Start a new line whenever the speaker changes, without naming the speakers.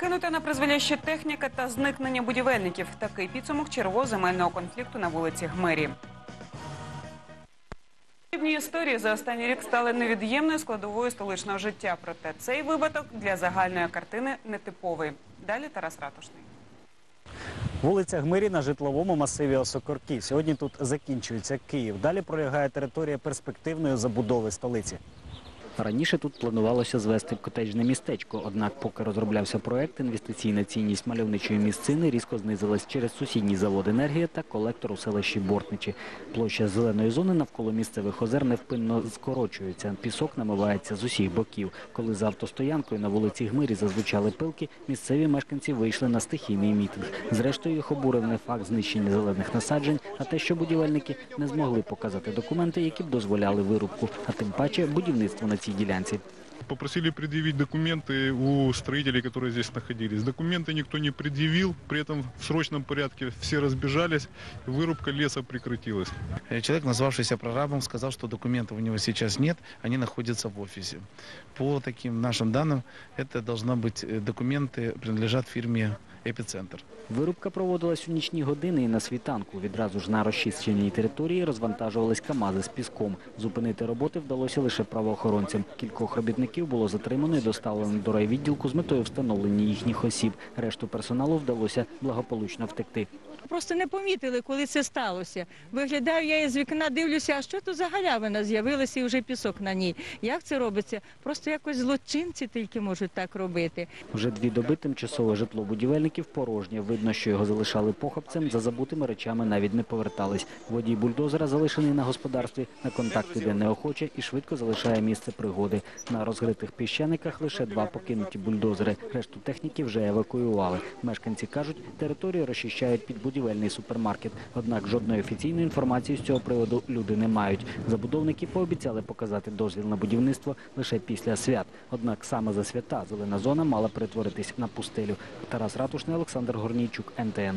Кинута на призволяще техніка та зникнення будівельників. Такий підсумок чергового земельного конфлікту на вулиці Гмері. Подібні історії за останній рік стали невід'ємною складовою столичного життя. Проте цей випадок для загальної картини нетиповий. Далі Тарас Ратушний.
Вулиця Гмирі на житловому масиві Осокорки. Сьогодні тут закінчується Київ. Далі пролягає територія перспективної забудови столиці. Раніше тут планувалося звести котеджне містечко. Однак, поки розроблявся проект, інвестиційна цінність мальовничої місцини різко знизилась через сусідній завод енергія та колектор у селищі Бортничі. Площа зеленої зони навколо місцевих озер невпинно скорочується. Пісок намивається з усіх боків. Коли за автостоянкою на вулиці Гмирі зазвучали пилки, місцеві мешканці вийшли на стихійний мітинг. Зрештою, їх обурив не факт знищення зелених насаджень, а те, що будівельники не змогли показати документи, які б дозволяли вирубку, а тим паче будівництво на įsigyvensi
Попросили предъявить документы у строителей, которые здесь находились. Документы никто не предъявил, при этом в срочном порядке все разбежались, вырубка леса прекратилась.
Э, Человек, назвавшийся прорабом, сказал, что документов у него сейчас нет, они находятся в офисе. По таким нашим данным, это должна быть э, документы принадлежат фирме «Эпицентр».
Вирубка проводилась у нічні години і на світанку. Відразу ж на розчищеній території розвантажувались КАМАЗи з піском. Зупинити роботи вдалося лише правоохоронцям. Кількох робітників було затримано і доставлено до райвідділку з метою встановлення їхніх осіб. Решту персоналу вдалося благополучно втекти.
Просто не помітили, коли це сталося. Виглядаю я із вікна, дивлюся, а що тут за галявина з'явилася і вже пісок на ній. Як це робиться? Просто якось злочинці тільки можуть так робити.
Вже дві доби тимчасове житло будівельників порожнє. Видно, що його залишали похабцем, за забутими речами навіть не повертались. Водій бульдозера, залишений на господарстві, на контакт іде неохоче і швидко залишає місце пригоди. На розгритих піщаниках лише два покинуті бульдозери. Решту техніки вже евакуювали. Мешканці кажуть, територію розчищають під будівельний супермаркет. Однак жодної офіційної інформації з цього приводу люди не мають. Забудовники пообіцяли показати дозвіл на будівництво лише після свят. Однак саме за свята зелена зона мала перетворитись на пустелю. Тарас Ратушний, Олександр Горнійчук, НТН.